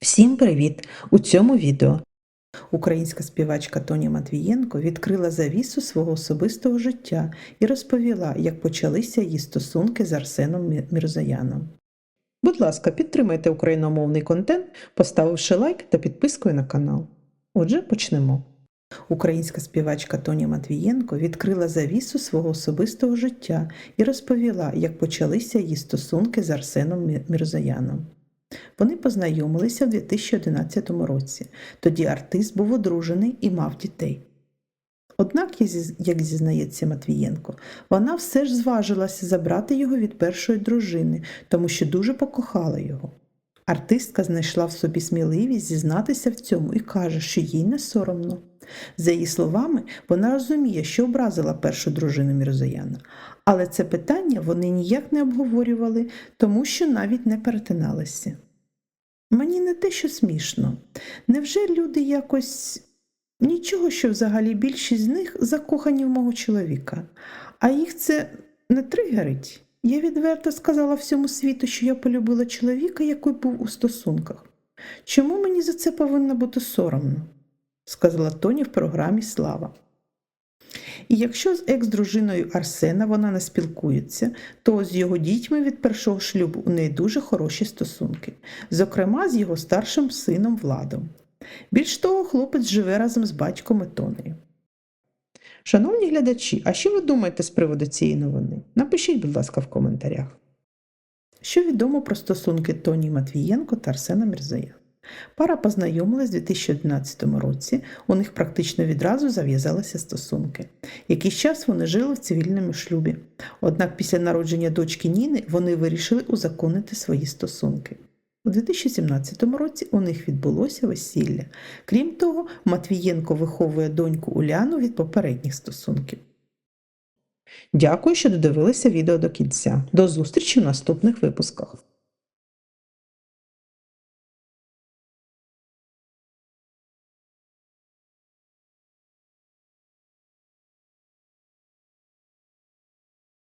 Всім привіт! У цьому відео українська співачка Тоні Матвієнко відкрила завісу свого особистого життя і розповіла, як почалися її стосунки з Арсеном Мі- Мірзояном. Будь ласка, підтримайте україномовний контент, поставивши лайк та підпискою на канал. Отже, почнемо. Українська співачка Тоні Матвієнко відкрила завісу свого особистого життя і розповіла, як почалися її стосунки з Арсеном Мі- Мірзояном. Вони познайомилися в 2011 році. Тоді артист був одружений і мав дітей. Однак, як зізнається Матвієнко, вона все ж зважилася забрати його від першої дружини, тому що дуже покохала його. Артистка знайшла в собі сміливість зізнатися в цьому і каже, що їй не соромно. За її словами, вона розуміє, що образила першу дружину Мірзояна, але це питання вони ніяк не обговорювали, тому що навіть не перетиналися. Мені не те, що смішно. Невже люди якось нічого, що взагалі більшість з них закохані в мого чоловіка, а їх це не тригерить? Я відверто сказала всьому світу, що я полюбила чоловіка, який був у стосунках. Чому мені за це повинно бути соромно? сказала Тоні в програмі Слава. І якщо з екс-дружиною Арсена вона не спілкується, то з його дітьми від першого шлюбу у неї дуже хороші стосунки, зокрема з його старшим сином Владом. Більш того, хлопець живе разом з батьком і Тонею. Шановні глядачі, а що ви думаєте з приводу цієї новини? Напишіть, будь ласка, в коментарях. Що відомо про стосунки Тоні Матвієнко та Арсена Мірзояна? Пара познайомилась у 2011 році, у них практично відразу зав'язалися стосунки. Якийсь час вони жили в цивільному шлюбі. Однак після народження дочки Ніни вони вирішили узаконити свої стосунки. У 2017 році у них відбулося весілля. Крім того, Матвієнко виховує доньку Уляну від попередніх стосунків. Дякую, що додивилися відео до кінця. До зустрічі в наступних випусках.